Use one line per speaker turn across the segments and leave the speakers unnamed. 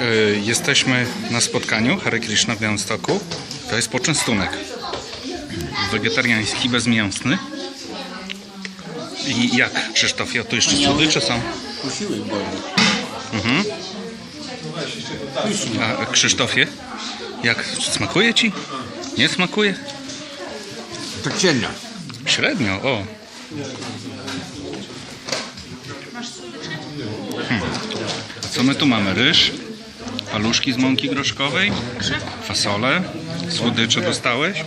Y, Jesteśmy na spotkaniu Hare Krishna w Białymstoku. To jest poczęstunek. Wegetariański, bezmięsny. I jak, Krzysztofie? A tu jeszcze słodycze są.
Posiłek bardzo.
A Krzysztofie? Jak, smakuje Ci? Nie smakuje?
Tak średnio.
Średnio, o. A co my tu mamy? Ryż, paluszki z mąki groszkowej, fasole, słodycze dostałeś?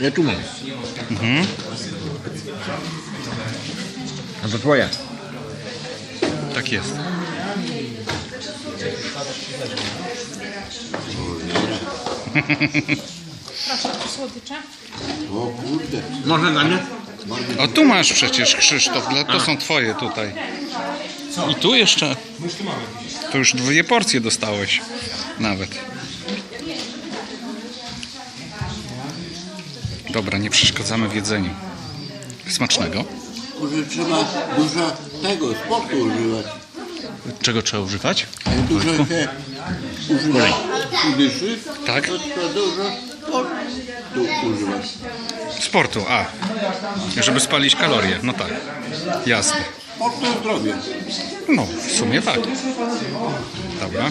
Ja tu mam. A to twoja.
Tak jest.
Słodycze?
O kurde. Można dla mnie?
O tu masz przecież Krzysztof, dla- to są twoje tutaj. I tu jeszcze. To już dwie porcje dostałeś. Nawet. Dobra, nie przeszkadzamy w jedzeniu. Smacznego.
Może trzeba dużo tego sportu używać.
Czego trzeba używać?
Dużo się używa słodyczy,
Tak?
to trzeba dużo sportu używać.
Sportu, a. Żeby spalić kalorie, no tak. Jasne.
To zdrowie.
No, w sumie tak. Dobra.